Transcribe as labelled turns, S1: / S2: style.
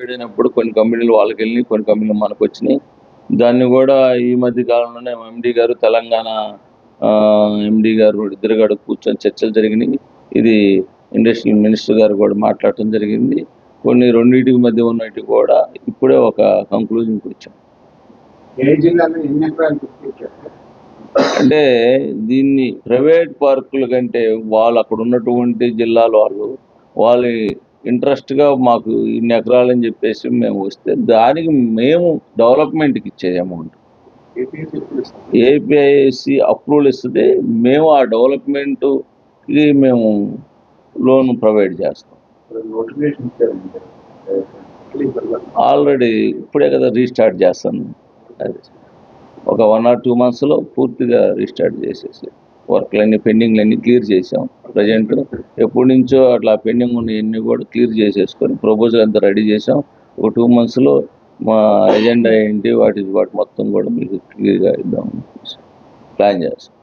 S1: అయినప్పుడు కొన్ని కంపెనీలు వాళ్ళకి వెళ్ళి కొన్ని కంపెనీలు మనకు వచ్చినాయి దాన్ని కూడా ఈ మధ్య కాలంలోనే ఎండి గారు తెలంగాణ ఎండి గారు ఇద్దరు కూడా కూర్చొని చర్చలు జరిగినాయి. ఇది ఇండస్ట్రియల్ మినిస్టర్ గారు కూడా మాట్లాడటం జరిగింది. కొన్ని రెండింటికి మధ్య ఉన్నట్టు కూడా ఇప్పుడే ఒక కంక్లూజన్కి వచ్చాం. అంటే దీన్ని ప్రైవేట్ పార్కుల కంటే వాళ్ళు అక్కడ ఉన్నటువంటి జిల్లాల వాళ్ళు వాళ్ళ ఇంట్రెస్ట్గా మాకు ఇన్ని ఎకరాలని చెప్పేసి మేము వస్తే దానికి మేము డెవలప్మెంట్కి ఇచ్చేది అమౌంట్. ఏపీఐసి అప్రూవల్ ఇస్తుంది మేము ఆ డెవలప్మెంట్కి మేము లోన్ ప్రొవైడ్ చేస్తాం. ఆల్రెడీ ఇప్పుడే కదా రీస్టార్ట్ చేస్తాను అది ఒక వన్ ఆర్ టూ మంత్స్లో పూర్తిగా రీస్టార్ట్ చేసేసి వర్క్లన్నీ పెండింగ్లన్నీ క్లియర్ చేసాం. ప్రజెంట్ ఎప్పటి నుంచో అట్లా పెండింగ్ ఉన్నవన్నీ కూడా క్లియర్ చేసేసుకొని ప్రపోజల్ అంతా రెడీ చేసాం ఒక టూ మంత్స్లో మా ఎజెండా ఏంటి వాటి వాటి మొత్తం కూడా మీకు క్లియర్గా ఇద్దాం. ప్లాన్ చేస్తాం.